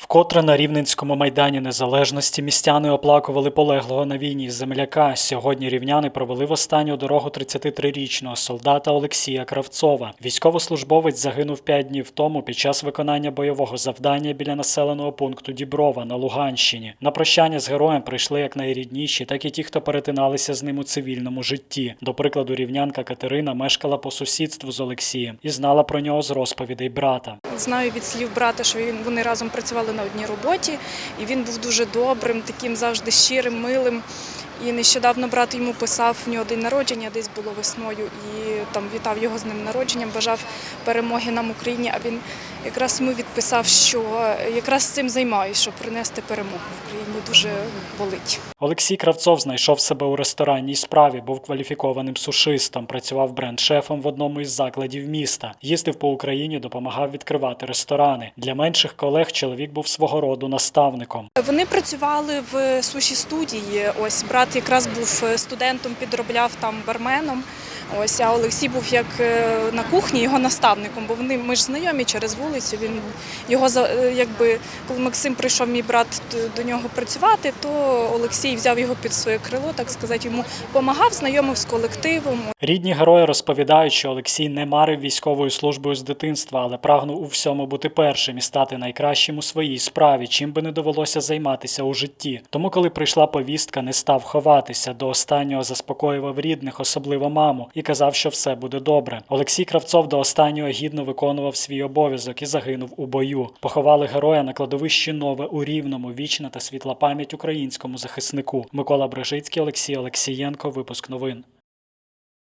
Вкотре на Рівненському майдані Незалежності містяни оплакували полеглого на війні земляка. Сьогодні рівняни провели в останню дорогу 33-річного солдата Олексія Кравцова. Військовослужбовець загинув п'ять днів тому під час виконання бойового завдання біля населеного пункту Діброва на Луганщині. На прощання з героєм прийшли як найрідніші, так і ті, хто перетиналися з ним у цивільному житті. До прикладу, рівнянка Катерина мешкала по сусідству з Олексієм і знала про нього з розповідей брата. Знаю від слів брата, що він вони разом працювали на одній роботі, і він був дуже добрим, таким завжди щирим, милим. І нещодавно брат йому писав в нього день народження, десь було весною, і там вітав його з ним народженням, бажав перемоги нам Україні. А він якраз йому відписав, що якраз цим займаюсь, щоб принести перемогу Україні. Дуже болить. Олексій Кравцов знайшов себе у ресторанній справі, був кваліфікованим сушистом, працював бренд-шефом в одному із закладів міста. Їздив по Україні, допомагав відкривати ресторани. Для менших колег чоловік був свого роду наставником. Вони працювали в суші студії. Ось брат якраз був студентом, підробляв там барменом. Ось а Олексій був як е, на кухні його наставником, бо вони ми ж знайомі через вулицю. Він його е, якби коли Максим прийшов мій брат до нього працювати, то Олексій взяв його під своє крило, так сказати, йому допомагав, знайомив з колективом. Рідні герої розповідають, що Олексій не марив військовою службою з дитинства, але прагнув у всьому бути першим і стати найкращим у своїй справі, чим би не довелося займатися у житті. Тому, коли прийшла повістка, не став ховатися. До останнього заспокоював рідних, особливо маму, і казав, що все буде добре. Олексій Кравцов до останнього гідно виконував свій обов'язок і загинув у бою. Поховали героя на кладовищі Нове у Рівному. Вічна та світла пам'ять українському захиснику. Микола Брежицький, Олексій Олексієнко. Випуск новин.